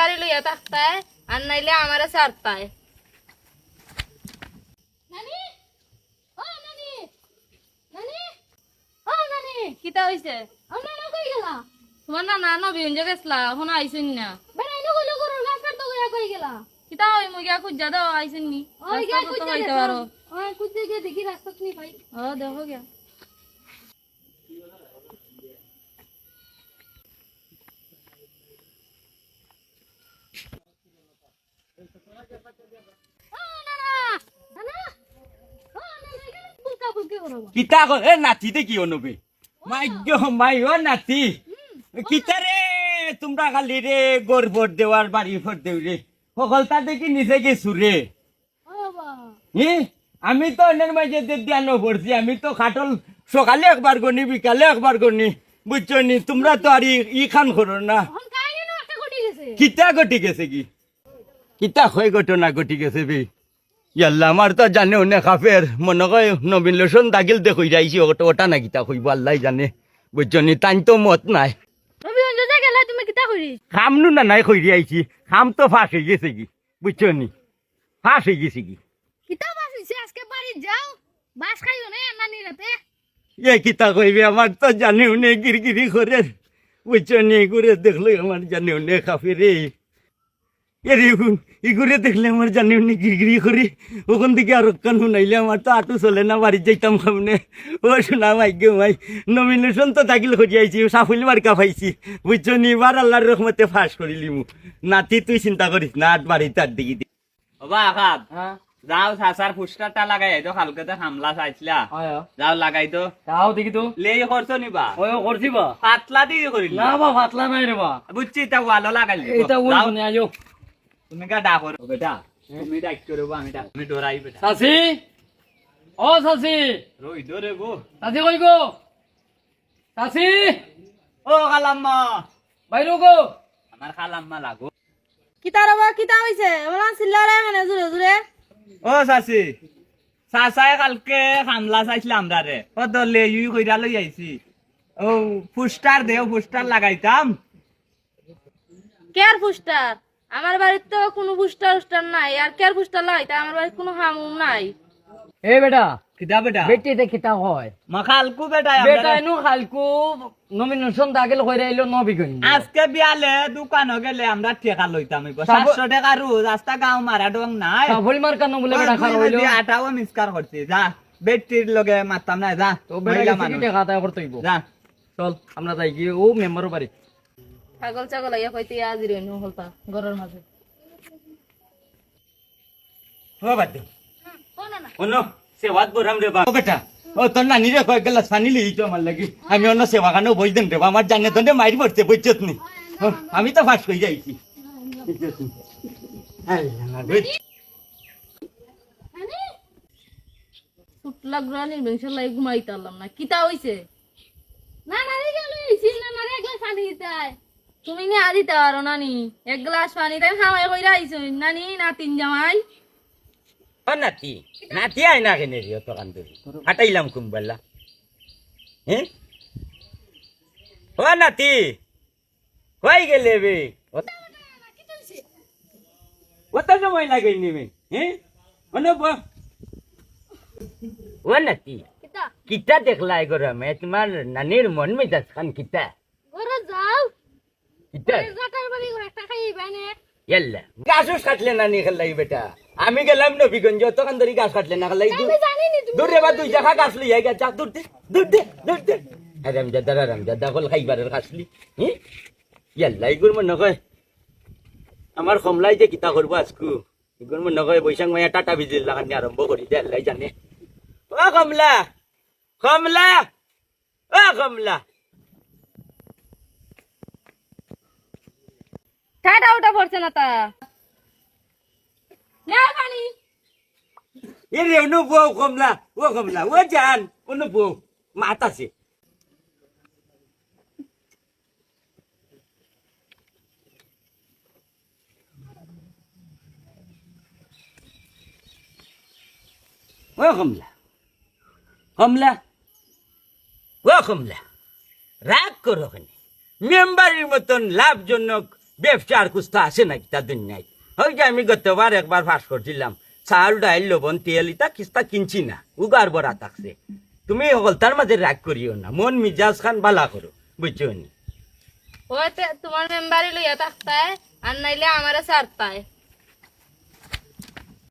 বাড়ি লইয়া থাকতায় আর নাইলে আমারে ছাড়তায় নানি ও নানি নানি ও নানি কিতা হইছে ও নানা কই গেলা তোমার না না নবী হইন গেছলা এখন আইছেন না বেড়াই ন গলো গরুর গাছ কাটতো গয়া কই গেলা কিতা হই মই গিয়া খুঁজা দাও আইছেন নি ওই গিয়া খুঁজা হইতে পারো ওই খুঁজে গিয়ে দেখি রাস্তা নি ভাই ও দেখো গিয়া কিতা এ নাতি দে কি অনুবে? নাতি। কিতা রে তোমরা খালি রে গোর ভোট দেওয়ার বাড়ি ভোট দেও রে। সকলতা দেখি গেছু রে। আমি তো অন্যের মাঝে ধ্যান পড়ছি আমি তো খাটল সকালে একবার গনি বিকালে একবার গনি। বুঝছ নি? তোমরা তো আর ই- খান করো না। কিতা ঘটি গেছে কি? কিতা হয়ে ঘটনা ঘটি গেছে বে? ইয়াল্লা আমার তো জানে অনে খাফের মনে কয় নবীন লোসন দাগিল দেখই যাইছি ওটা ওটা না কিতা কইব আল্লাহ জানে। বুঝছ নি তাই তো মত নাই। করি খামনু না নাই কই আইছি খাম তো ফাঁস হয়ে গেছে কি বুঝছ নি? ফাঁস হয়ে গেছে কি। কিতা বাসিছে আজকে বাড়ি যাও বাস খাইও না নানি রাতে এ কিতা কইবে আমার তো জানে উনি গিরগিরি করে বুঝছ নি ঘুরে দেখল আমার জানে উনি খাফে এরে ইগুরে দেখলে আমার জানি উনি গিরগিরি করে। ওখান থেকে আর কান শুনাইলে আমার তো আটু চলে না বাড়ি যাইতাম সামনে। ও শোনা মাই গে মাই নমিনেশন তো থাকিল খুঁজি আইছি সাফুলি মার্কা পাইছি। বুঝছ নি এবার আল্লাহর রহমতে ফাঁস করিলি মু নাতি তুই চিন্তা করিস না আট বাড়ি তার দিকে দি। আকাব যাও সাসার ফুসকাটা লাগাই তো কালকে তো হামলা চাইছিলা। যাও লাগাই তো। তাও দেখি তো। লে করছ নিবা ওই করছি বা। পাতলা দিয়ে করিল। না বা ফাতলা নাই রে বা। বুঝছি এটা ওয়ালো লাগাই এটা আয়ো তুমি কা ডাক। করো বেটা তুমি ডাক করো আমি ডাক। তুমি ডরাই বেটা। সাসি? ও সাসি। রই দরে গো। সাসি কই গো? সাসি? ও খালাম্মা। বাইরো গো। আমার খালাম্মা লাগো। কিতা রবা কিতা হইছে ওলা সিল্লারে এখানে জুরে জুরে ও সাসি সাসায় কালকে হামলা চাইছিল আমরা রে ও তো লে ইউ কইরা লই আইছি। ও ফুস্টার দেও ফুস্টার লাগাইতাম কেয়ার পুস্টার আমার বাড়িতে তো কোনো পুস্টার উস্টার নাই আর কেয়ার পুস্টার লাগাইতে আমার বাড়িতে কোনো হামুম নাই। এ বেটা কিতা বেটা? বেটি এটা কিতা হয়? মা খালকু বেটা বেটা এনু খালকু নমিনেশন দাখিল কইরা আইলো নবিগঞ্জ আজকে বিয়ালে দোকানে গেলে আমরা ঠেকা লইতাম এবার সাব- সাতশো টাকা রোজ রাস্তা গাঁও মারা ডং নাই। সাফল মার কানো বলে বেটা হইল। আটাও মিসকার করছি যা বেটির লগে মারতাম না যা তো বেটা। কি টাকা তাই করতে হইব? যা। চল আমরা যাই কি ও মেম্বারও বাড়ি। ছাগল ছাগল ইয়া কইতে আজি রইনু হলতা ঘরের মাঝে। ও বাদ দে। অন্য সেবাত বরাম রে বা ও বেটা ও তোর নানি রে কয়েক গেলাস পানি লিই তো আমার লাগি। আমি অন্য সেবা খানো বই দেন রে বা, আমার জানে তো মারি পড়ছে বুঝছত নি? আমি তো ফাঁস কই যাইছি। নি? না ইনশাআল্লাহ ঘুমাইতে পারলাম না কিতা হইছে? না না রে গেল না না রে গ্লাস পানি দিতে। তুমি নি আদিতে পারো নানি। এক গ্লাস পানি তাই হামাই কইরা আইছো নানি না তিন জামাই নাতি। নাতি আই না কেনে রে তো কান্দে হাটাইলাম কুম্বালা হ্যাঁ ও নাতি। কই গেলে বে? কত সময় লাগে নিবে হ্যাঁ অনব ও নাতি। কিতা? কিতা দেখলা এগোর মে? তোমার নানির মন মেজাজ খান কিতা? কিতা জাটার বাড়ি করে একটা খাই বাইনে ইয়াল্লা। গাছ কাটলে নানি খেলাই বেটা। আমি গেলাম নবীগঞ্জ তখন ধরি গাছ কাটলে না নি তুমি দূর রে বা দুই জায়গা গাছ লই আই যা দূর দে দূর দে দূর দে। আরাম জাদা আরাম জাদা কল খাইবারের গাছলি হি? ইয়াল্লা ইগুর মনে কয় আমার কমলাই যে কিতা করব আজকু? ইগুর মনে কয় বৈশাখ মায়া টাটা বিজিল লাগানি আরম্ভ করি দে আল্লাহ জানে। ও কমলা কমলা ও কমলা। ওটা পড়ছে না তা। না পানি। এ রে অনু বউ কমলা ও কমলা ও জান অনু বউ মাতাছে ও কমলা কমলা ও কমলা রাগ করো মেম্বারের মতন লাভজনক ব্যবসা আর কুস্তা আছে নাকি তা দুনিয়ায়? ওই যে আমি গতবার একবার ফাঁস করছিলাম। চাল ডাইল, লবণ, তেল ইতা কিস্তা কিনছি না। উগার বড়া থাকছে। তুমি সকল তার মাঝে রাগ করিও না। মন, মিজাজ খান বালা করো। বুঝছ নি? তোমার মেম্বারি লইয়া থাকতায়, আর নাইলে আমারে সারতায়